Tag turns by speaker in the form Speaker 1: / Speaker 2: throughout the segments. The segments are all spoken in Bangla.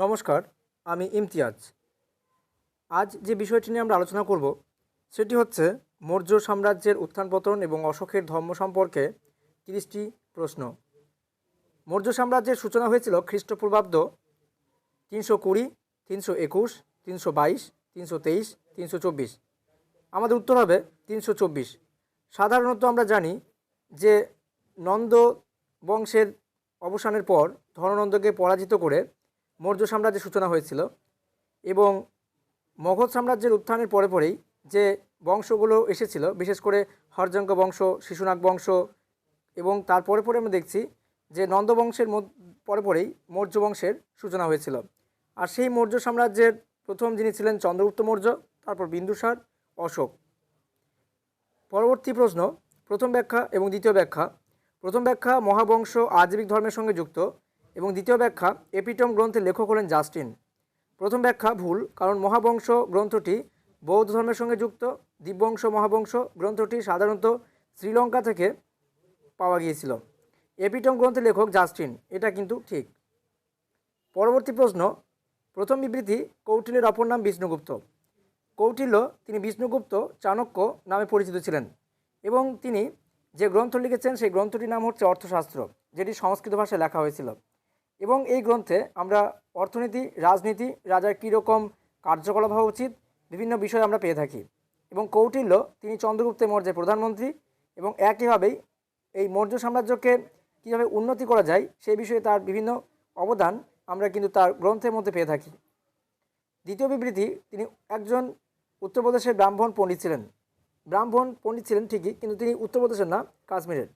Speaker 1: নমস্কার, আমি ইমতিয়াজ। আজ যে বিষয়টি নিয়ে আমরা আলোচনা করব, সেটি হচ্ছে মৌর্য সাম্রাজ্যের উত্থান পতন এবং অশোকের ধর্ম সম্পর্কে তিরিশটি প্রশ্ন। মৌর্য সাম্রাজ্যের সূচনা হয়েছিল খ্রিস্টপূর্বাব্দ তিনশো কুড়ি, তিনশো একুশ, তিনশো বাইশ, তিনশো তেইশ, তিনশো চব্বিশ। আমাদের উত্তর হবে তিনশো চব্বিশ। সাধারণত আমরা জানি যে নন্দ বংশের অবসানের পর ধননন্দকে পরাজিত করে মৌর্য সাম্রাজ্যের সূচনা হয়েছিল এবং মগধ সাম্রাজ্যের উত্থানের পরে পরেই যে বংশগুলো এসেছিল, বিশেষ করে হরজঙ্গ বংশ, শিশুনাগ বংশ এবং তারপরে পরে পরে আমরা দেখছি যে নন্দ বংশের মধ্য- পরে পরেই মৌর্য বংশের সূচনা হয়েছিল। আর সেই মৌর্য সাম্রাজ্যের প্রথম যিনি ছিলেন চন্দ্রগুপ্ত মৌর্য, তারপর বিন্দুসার, অশোক। পরবর্তী প্রশ্ন, প্রথম ব্যাখ্যা এবং দ্বিতীয় ব্যাখ্যা। প্রথম ব্যাখ্যা মহাবংশ আজীবিক ধর্মের সঙ্গে যুক্ত। এবং দ্বিতীয় ব্যাখ্যা, এপিটম গ্রন্থের লেখক হলেন জাস্টিন। প্রথম ব্যাখ্যা ভুল, কারণ মহাবংশ গ্রন্থটি বৌদ্ধ ধর্মের সঙ্গে যুক্ত। দিব্যংশ মহাবংশ গ্রন্থটি সাধারণত শ্রীলঙ্কা থেকে পাওয়া গিয়েছিল। এপিটম গ্রন্থের লেখক জাস্টিন, এটা কিন্তু ঠিক। পরবর্তী প্রশ্ন, প্রথম বিবৃতি কৌটিল্যের অপর নাম বিষ্ণুগুপ্ত। কৌটিল্য, তিনি বিষ্ণুগুপ্ত চাণক্য নামে পরিচিত ছিলেন এবং তিনি যে গ্রন্থ লিখেছেন, সেই গ্রন্থটির নাম হচ্ছে অর্থশাস্ত্র, যেটি সংস্কৃত ভাষায় লেখা হয়েছিল। এবং এই গ্রন্থে আমরা অর্থনীতি, রাজনীতি, রাজার কীরকম কার্যকলাপ হওয়া উচিত, বিভিন্ন বিষয় আমরা পেয়ে থাকি। এবং কৌটিল্য, তিনি চন্দ্রগুপ্তের মৌর্যের প্রধানমন্ত্রী এবং একইভাবেই এই মৌর্য সাম্রাজ্যকে কীভাবে উন্নতি করা যায়, সেই বিষয়ে তার বিভিন্ন অবদান আমরা কিন্তু তার গ্রন্থের মধ্যে পেয়ে থাকি। দ্বিতীয় বিবৃতি, তিনি একজন উত্তরপ্রদেশের ব্রাহ্মণ পণ্ডিত ছিলেন। ব্রাহ্মণ পণ্ডিত ছিলেন ঠিকই, কিন্তু তিনি উত্তরপ্রদেশের না কাশ্মীরের।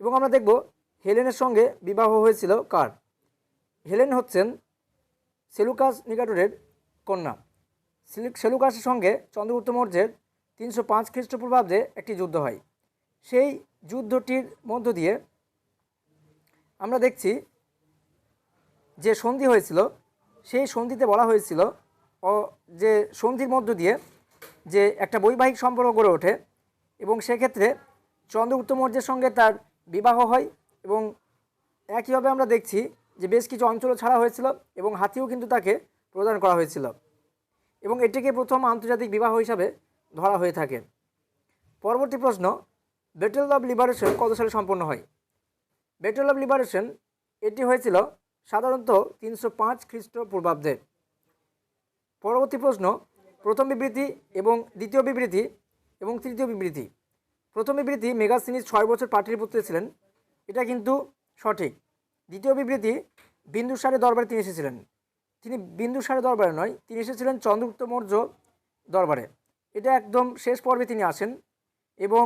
Speaker 1: এবং আমরা দেখব হেলেনের সঙ্গে বিবাহ হয়েছিল কার? হেলেন হচ্ছেন সেলুকাস নিকাটরের কন্যা। সেলুকাসের সঙ্গে চন্দ্রগুপ্ত মৌর্যের তিনশো পাঁচ খ্রিস্টপূর্বাব্দে একটি যুদ্ধ হয়। সেই যুদ্ধটির মধ্য দিয়ে আমরা দেখছি যে সন্ধি হয়েছিল, সেই সন্ধিতে বলা হয়েছিল যে সন্ধির মধ্য দিয়ে যে একটা বৈবাহিক সম্পর্ক গড়ে ওঠে এবং সেক্ষেত্রে চন্দ্রগুপ্ত মৌর্যের সঙ্গে তার বিবাহ হয় এবং একইভাবে আমরা দেখছি যে বেশ কিছু অঞ্চলও ছাড়া হয়েছিল এবং হাতিও কিন্তু তাকে প্রদান করা হয়েছিল এবং এটিকে প্রথম আন্তর্জাতিক বিবাহ হিসাবে ধরা হয়ে থাকে। পরবর্তী প্রশ্ন ব্যাটেল অফ লিবারেশন কত সালে সম্পন্ন হয়? ব্যাটেল অফ লিবারেশন এটি হয়েছিল সাধারণত তিনশো পাঁচ খ্রিস্টপূর্বাব্দে। পরবর্তী প্রশ্ন, প্রথম বিবৃতি এবং দ্বিতীয় বিবৃতি এবং তৃতীয় বিবৃতি। প্রথম বিবৃতি মেগাসিনিস ছয় বছর পাটলিপুত্রে ছিলেন, এটা কিন্তু সঠিক। দ্বিতীয় বিবৃতি বিন্দুসারের দরবারে তিনি এসেছিলেন। তিনি বিন্দুসারের দরবারে নয়, তিনি এসেছিলেন চন্দ্রগুপ্ত মৌর্য দরবারে। এটা একদম শেষ পর্বে তিনি আসেন এবং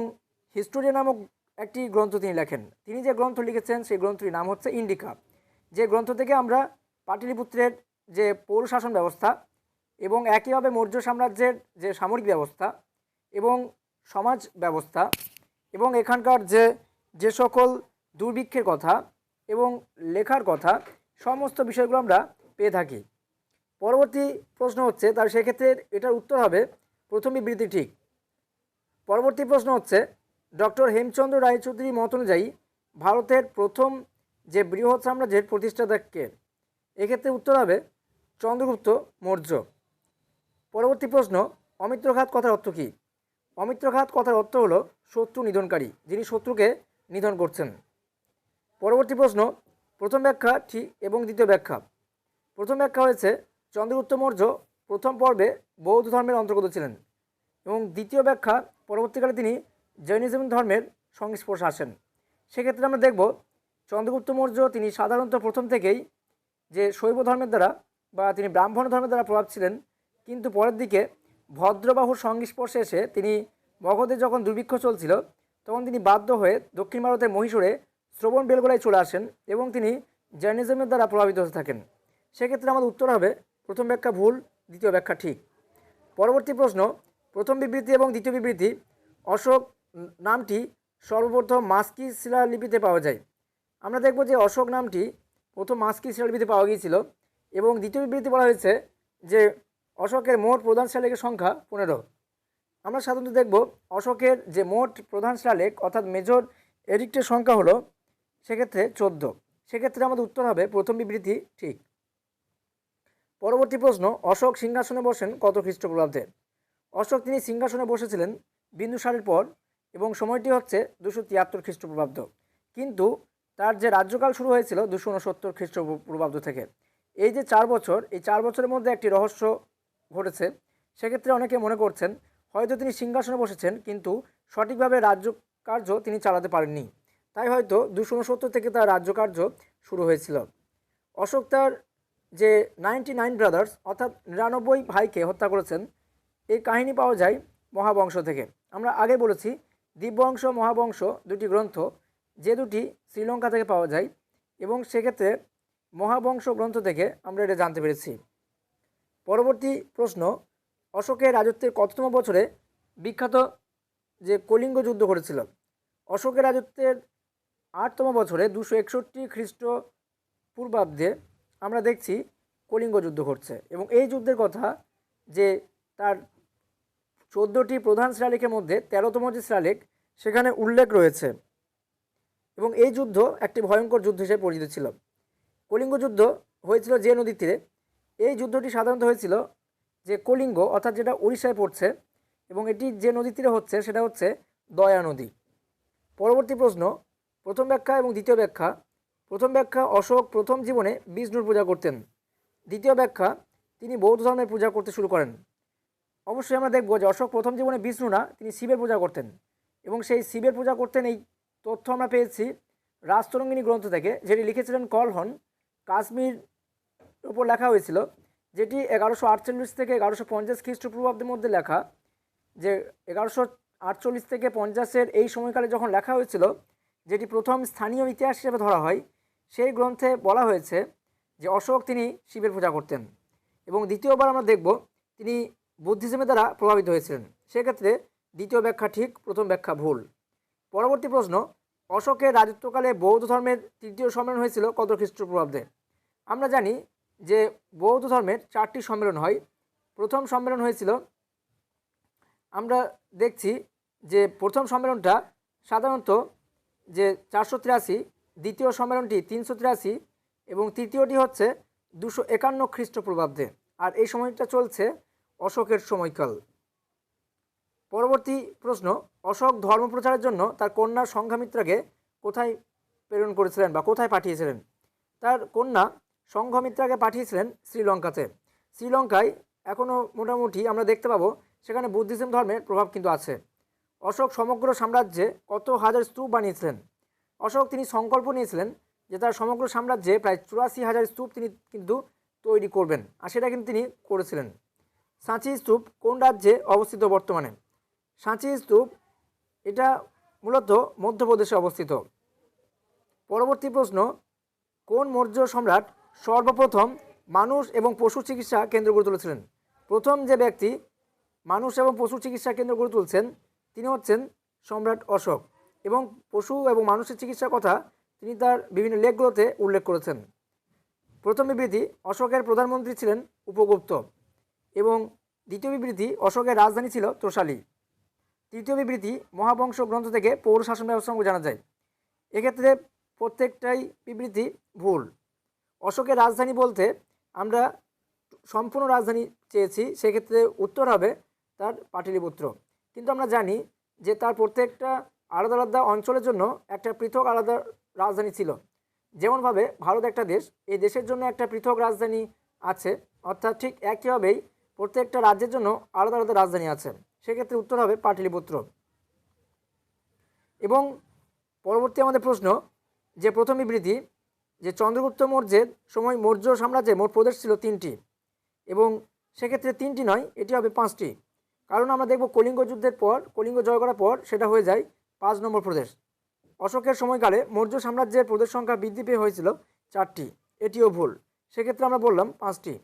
Speaker 1: হিস্টোরিয়া নামক একটি গ্রন্থ তিনি লেখেন। তিনি যে গ্রন্থ লিখেছেন, সেই গ্রন্থটির নাম হচ্ছে ইন্ডিকা। যে গ্রন্থ থেকে আমরা পাটলিপুত্রের যে পৌর শাসন ব্যবস্থা এবং একইভাবে মৌর্য সাম্রাজ্যের যে সামরিক ব্যবস্থা এবং সমাজ ব্যবস্থা এবং এখানকার যে যে সকল দুর্ভিক্ষের কথা এবং লেখার কথা সমস্ত বিষয়গুলো আমরা পেয়ে থাকি। পরবর্তী প্রশ্ন হচ্ছে, তার সেক্ষেত্রে এটার উত্তর হবে প্রথম বিবৃতি ঠিক। পরবর্তী প্রশ্ন হচ্ছে, ডক্টর হেমচন্দ্র রায়চৌধুরী মত অনুযায়ী ভারতের প্রথম যে বৃহৎ সাম্রাজ্যের প্রতিষ্ঠাতা কে এক্ষেত্রে উত্তর হবে, চন্দ্রগুপ্ত মৌর্য। পরবর্তী প্রশ্ন অমিত্রঘাত কথার অর্থ কী? অমিত্রঘাত কথার অর্থ হলো শত্রু নিধনকারী, যিনি শত্রুকে নিধন করছেন। পরবর্তী প্রশ্ন, প্রথম ব্যাখ্যা ঠিক এবং দ্বিতীয় ব্যাখ্যা। প্রথম ব্যাখ্যা হয়েছে চন্দ্রগুপ্ত মৌর্য প্রথম পর্বে বৌদ্ধ ধর্মের অন্তর্গত ছিলেন এবং দ্বিতীয় ব্যাখ্যা, পরবর্তীকালে তিনি জৈনিজম ধর্মের সংস্পর্শে আসেন। সেক্ষেত্রে আমরা দেখব চন্দ্রগুপ্ত মৌর্য তিনি সাধারণত প্রথম থেকেই যে শৈব ধর্মের দ্বারা বা তিনি ব্রাহ্মণ ধর্মের দ্বারা প্রভাব ছিলেন, কিন্তু পরের দিকে ভদ্রবাহুর সংস্পর্শে এসে তিনি মগধে যখন দুর্ভিক্ষ চলছিল, তখন তিনি বাধ্য হয়ে দক্ষিণ ভারতের মহীশূরে শ্রবণ বেলগোলায় চলে আসেন এবং তিনি জার্নিজমের দ্বারা প্রভাবিত হতে থাকেন। সেক্ষেত্রে আমাদের উত্তর হবে, প্রথম ব্যাখ্যা ভুল, দ্বিতীয় ব্যাখ্যা ঠিক। পরবর্তী প্রশ্ন, প্রথম বিবৃতি এবং দ্বিতীয় বিবৃতি, অশোক নামটি সর্বপ্রথম মাস্কি শিলালিপিতে পাওয়া যায়। আমরা দেখব যে অশোক নামটি প্রথম মাস্কি শিলালিপিতে পাওয়া গিয়েছিল এবং দ্বিতীয় বিবৃতি বলা হয়েছে যে অশোকের মোট প্রধান শিলালেখের সংখ্যা পনেরো। আমরা সাধারণত দেখব অশোকের যে মোট প্রধান শিলালেখ অর্থাৎ মেজর এডিক্টের সংখ্যা হলো সেক্ষেত্রে চোদ্দ। সেক্ষেত্রে আমাদের উত্তর হবে প্রথম বিবৃতি ঠিক। পরবর্তী প্রশ্ন, অশোক সিংহাসনে বসেন কত খ্রিস্টপূর্বাব্দে? অশোক তিনি সিংহাসনে বসেছিলেন বিন্দুসারের পর এবং সময়টি হচ্ছে দুশো তিয়াত্তর খ্রিস্টপূর্বাব্দ। কিন্তু তার যে রাজ্যকাল শুরু হয়েছিল দুশো উনসত্তর খ্রিস্টপূর্বাব্দ থেকে। এই যে চার বছর, এই চার বছরের মধ্যে একটি রহস্য ঘটেছে। সেক্ষেত্রে অনেকে মনে করছেন, হয়তো তিনি সিংহাসনে বসেছেন, কিন্তু সঠিকভাবে রাজ্য কার্য তিনি চালাতে পারেননি। তাই হয়তো দুশো থেকে তার রাজ্যকার্য শুরু হয়েছিল। অশোক তার যে নাইনটি নাইন ব্রাদার্স, অর্থাৎ নিরানব্বই ভাইকে হত্যা করেছেন, এই কাহিনী পাওয়া যায় মহাবংশ থেকে। আমরা আগে বলেছি দিব্যবংশ মহাবংশ দুটি গ্রন্থ, যে দুটি শ্রীলঙ্কা থেকে পাওয়া যায়, এবং সেক্ষেত্রে মহাবংশ গ্রন্থ থেকে আমরা এটা জানতে পেরেছি। পরবর্তী প্রশ্ন, অশোকের রাজত্বের কততম বছরে বিখ্যাত যে কলিঙ্গ যুদ্ধ করেছিল অশোকের রাজত্বের আটতম বছরে দুশো একষট্টি খ্রিস্ট পূর্বাব্দে আমরা দেখছি কলিঙ্গ যুদ্ধ ঘটছে এবং এই যুদ্ধের কথা যে তার চোদ্দোটি প্রধান শিলালেখের মধ্যে তেরোতম যে শিলালেখ সেখানে উল্লেখ রয়েছে। এবং এই যুদ্ধ একটি ভয়ঙ্কর যুদ্ধ হিসেবে পরিচিত ছিল। কলিঙ্গ যুদ্ধ হয়েছিল যে নদীর তীরে এই যুদ্ধটি সাধারণত হয়েছিল যে কলিঙ্গ, অর্থাৎ যেটা উড়িষ্যায় পড়ছে এবং এটি যে নদীর তীরে হচ্ছে, সেটা হচ্ছে দয়া নদী। পরবর্তী প্রশ্ন প্রথম ব্যাখ্যা এবং দ্বিতীয় ব্যাখ্যা। প্রথম ব্যাখ্যা, অশোক প্রথম জীবনে বিষ্ণুর পূজা করতেন। দ্বিতীয় ব্যাখ্যা, তিনি বৌদ্ধ ধর্মের পূজা করতে শুরু করেন। অবশ্যই আমরা দেখব যে অশোক প্রথম জীবনে বিষ্ণু না, তিনি শিবের পূজা করতেন। এবং সেই শিবের পূজা করতেন এই তথ্য আমরা পেয়েছি রাজতরঙ্গিনী গ্রন্থ থেকে, যেটি লিখেছিলেন কলহন, কাশ্মীর উপর লেখা হয়েছিল, যেটি এগারোশো আটচল্লিশ থেকে এগারোশো পঞ্চাশ খ্রিস্টপূর্বাব্দের মধ্যে লেখা, যে এগারোশো আটচল্লিশ থেকে পঞ্চাশের এই সময়কালে যখন লেখা হয়েছিল যেটি প্রথম স্থানীয় ইতিহাস হিসেবে ধরা হয়, সেই গ্রন্থে বলা হয়েছে যে অশোক তিনি শিবের পূজা করতেন এবং দ্বিতীয়বার আমরা দেখব তিনি বুদ্ধিজমের দ্বারা প্রভাবিত হয়েছিলেন। সেক্ষেত্রে দ্বিতীয় ব্যাখ্যা ঠিক, প্রথম ব্যাখ্যা ভুল। পরবর্তী প্রশ্ন, অশোকের রাজত্বকালে বৌদ্ধ ধর্মের তৃতীয় সম্মেলন হয়েছিল কত খ্রিস্টপূর্বাব্দে? আমরা জানি যে বৌদ্ধ ধর্মের চারটি সম্মেলন হয়। প্রথম সম্মেলন হয়েছিল, আমরা দেখছি যে প্রথম সম্মেলনটা সাধারণত যে চারশো তিরাশি, দ্বিতীয় সম্মেলনটি তিনশো তিরাশি এবং তৃতীয়টি হচ্ছে দুশো একান্ন খ্রিস্টপূর্বাব্দে। আর এই সময়টা চলছে অশোকের সময়কাল। পরবর্তী প্রশ্ন, অশোক ধর্ম প্রচারের জন্য তার কন্যা সংঘামিত্রাকে কোথায় প্রেরণ করেছিলেন বা কোথায় পাঠিয়েছিলেন? তার কন্যা সংঘমিত্রাকে পাঠিয়েছিলেন শ্রীলঙ্কাতে। শ্রীলঙ্কায় এখনও মোটামুটি আমরা দেখতে পাবো সেখানে বুদ্ধিজম ধর্মের প্রভাব কিন্তু আছে। অশোক সমগ্র সাম্রাজ্যে কত হাজার স্তূপ বানিয়েছিলেন? অশোক তিনি সংকল্প নিয়েছিলেন যে তার সমগ্র সাম্রাজ্যে প্রায় চুরাশি হাজার স্তূপ তিনি কিন্তু তৈরি করবেন আর সেটা কিন্তু তিনি করেছিলেন। সাঁচি স্তূপ কোন রাজ্যে অবস্থিত বর্তমানে? সাঁচি স্তূপ এটা মূলত মধ্যপ্রদেশে অবস্থিত। পরবর্তী প্রশ্ন, কোন মৌর্য সম্রাট সর্বপ্রথম মানুষ এবং পশু চিকিৎসা কেন্দ্র গড়ে তুলেছিলেন? প্রথম যে ব্যক্তি মানুষ এবং পশু চিকিৎসা কেন্দ্র গড়ে তুলছেন তিনি হচ্ছেন সম্রাট অশোক এবং পশু এবং মানুষের চিকিৎসার কথা তিনি তার বিভিন্ন লেখগুলোতে উল্লেখ করেছেন। প্রথম বিবৃতি, অশোকের প্রধানমন্ত্রী ছিলেন উপগুপ্ত এবং দ্বিতীয় বিবৃতি, অশোকের রাজধানী ছিল তোষালী তৃতীয় বিবৃতি, মহাবংশ গ্রন্থ থেকে পৌর শাসন ব্যবস্থা জানা যায়। এক্ষেত্রে প্রত্যেকটাই বিবৃতি ভুল। অশোকের রাজধানী বলতে আমরা সম্পূর্ণ রাজধানী চেয়েছি, সেক্ষেত্রে উত্তর হবে তার পাটলিপুত্র। কিন্তু আমরা জানি যে তার প্রত্যেকটা আলাদা আলাদা অঞ্চলের জন্য একটা পৃথক আলাদা রাজধানী ছিল। যেমনভাবে ভারত একটা দেশ, এই দেশের জন্য একটা পৃথক রাজধানী আছে। অর্থাৎ ঠিক একইভাবেই প্রত্যেকটা রাজ্যের জন্য আলাদা আলাদা রাজধানী আছে। সেক্ষেত্রে উত্তর হবে পাটলিপুত্র। এবং পরবর্তী আমাদের প্রশ্ন, যে প্রথম বিবৃতি, যে চন্দ্রগুপ্ত মৌর্যের সময় মৌর্য সাম্রাজ্যে মোট প্রদেশ ছিল তিনটি। এবং সেক্ষেত্রে তিনটি নয়, এটি হবে পাঁচটি। কারণ আমরা দেখব কলিঙ্গ যুদ্ধের পর, কলিঙ্গ জয় করার পর সেটা হয়ে যায় পাঁচ নম্বর প্রদেশ। অশোকের সময়কালে মৌর্য সাম্রাজ্যের প্রদেশ সংখ্যা বৃদ্ধি পেয়ে হয়েছিল চারটি। এটিও ভুল। সেক্ষেত্রে আমরা বললাম পাঁচটি।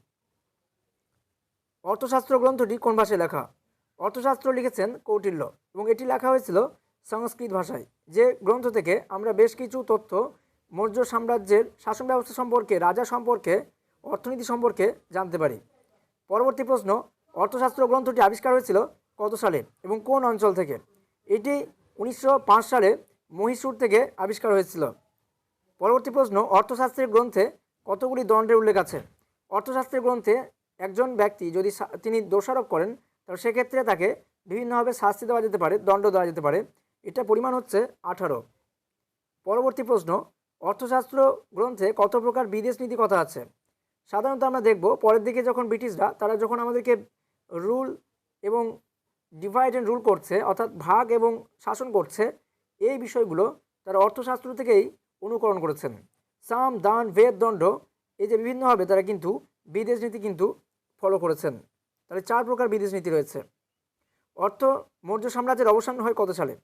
Speaker 1: অর্থশাস্ত্র গ্রন্থটি কোন ভাষায় লেখা? অর্থশাস্ত্র লিখেছেন কৌটিল্য এবং এটি লেখা হয়েছিল সংস্কৃত ভাষায়, যে গ্রন্থ থেকে আমরা বেশ কিছু তথ্য মৌর্য সাম্রাজ্যের শাসন ব্যবস্থা সম্পর্কে, রাজা সম্পর্কে, অর্থনীতি সম্পর্কে জানতে পারি। পরবর্তী প্রশ্ন অর্থশাস্ত্র গ্রন্থটি আবিষ্কার হয়েছিল কত সালে এবং কোন অঞ্চল থেকে? এটি উনিশশো পাঁচ সালে মহীশূর থেকে আবিষ্কার হয়েছিল। পরবর্তী প্রশ্ন, অর্থশাস্ত্রের গ্রন্থে কতগুলি দণ্ডের উল্লেখ আছে? অর্থশাস্ত্রের গ্রন্থে একজন ব্যক্তি যদি তিনি দোষারোপ করেন, তাহলে সেক্ষেত্রে তাকে বিভিন্নভাবে শাস্তি দেওয়া যেতে পারে, দণ্ড দেওয়া যেতে পারে। এটা পরিমাণ হচ্ছে আঠারো। পরবর্তী প্রশ্ন, অর্থশাস্ত্র গ্রন্থে কত প্রকার বিদেশ নীতি কথা আছে? সাধারণত আমরা দেখব, পরের দিকে যখন ব্রিটিশরা, তারা যখন আমাদেরকে রুল এবং ডিভাইড অ্যান্ড রুল করছে, অর্থাৎ ভাগ এবং শাসন করছে, এই বিষয়গুলো তারা অর্থশাস্ত্র থেকেই অনুকরণ করেছেন। সাম, দান, ভেদ, দণ্ড, এই যে বিভিন্নভাবে তারা কিন্তু বিদেশ নীতি কিন্তু ফলো করেছেন। তাহলে চার প্রকার বিদেশ নীতি রয়েছে। অর্থ, মৌর্য সাম্রাজ্যের অবসান হয় কত সালে?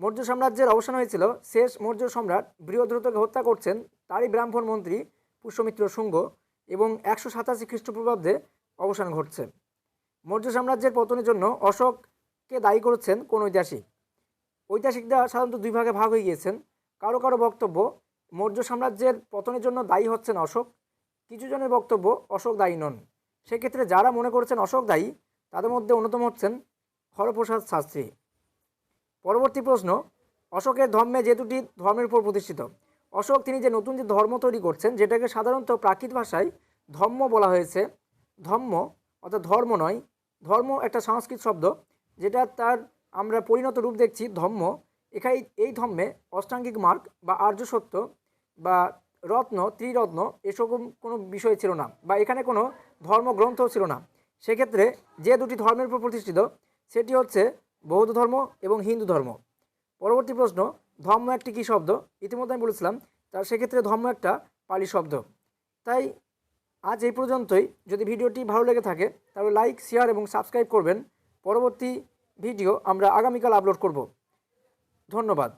Speaker 1: মৌর্য সাম্রাজ্যের অবসান হয়েছিল, শেষ মৌর্য সম্রাট বৃহদ্রতকে হত্যা করছেন তারই ব্রাহ্মণ মন্ত্রী পুষ্যমিত্র শুঙ্গ এবং একশো সাতাশি খ্রিস্টপূর্বাব্দে অবসান ঘটছে। মৌর্য সাম্রাজ্যের পতনের জন্য অশোককে দায়ী করেছেন কোন ঐতিহাসিক। ঐতিহাসিকরা সাধারণত দুই ভাগে ভাগ হয়ে গিয়েছেন। কারও কারও বক্তব্য, মৌর্য সাম্রাজ্যের পতনের জন্য দায়ী হচ্ছেন অশোক। কিছু জনের বক্তব্য, অশোক দায়ী নন। সেক্ষেত্রে যারা মনে করছেন অশোক দায়ী, তাদের মধ্যে অন্যতম হচ্ছেন হরপ্রসাদ শাস্ত্রী। পরবর্তী প্রশ্ন, অশোকের ধর্মে যে দুটি ধর্মের উপর প্রতিষ্ঠিত। অশোক তিনি যে নতুন যে ধর্ম তৈরি করছেন, যেটাকে সাধারণত প্রাকৃত ভাষায় ধম্ম বলা হয়েছে। ধম্ম অর্থাৎ ধর্ম নয় ধর্ম একটা সংস্কৃত শব্দ, যেটা তার আমরা পরিণত রূপ দেখছি ধর্ম এখানে এই ধর্মে অষ্টাঙ্গিক মার্গ বা আর্য সত্য বা রত্ন, ত্রিরত্ন এসব কোনো বিষয় ছিল না বা এখানে কোনো ধর্মগ্রন্থ ছিল না। সেক্ষেত্রে যে দুটি ধর্মের উপর প্রতিষ্ঠিত, সেটি হচ্ছে বৌদ্ধ ধর্ম এবং হিন্দু ধর্ম। পরবর্তী প্রশ্ন ধর্ম একটি কী শব্দ? ইতিমধ্যে আমি বলেছিলাম, তার সেক্ষেত্রে ধর্ম একটা পালি শব্দ। তাই আজ এই পর্যন্তই। যদি ভিডিওটি ভালো লেগে থাকে, তাহলে লাইক শেয়ার এবং সাবস্ক্রাইব করবেন। পরবর্তী ভিডিও আমরা আগামীকাল আপলোড করব। ধন্যবাদ।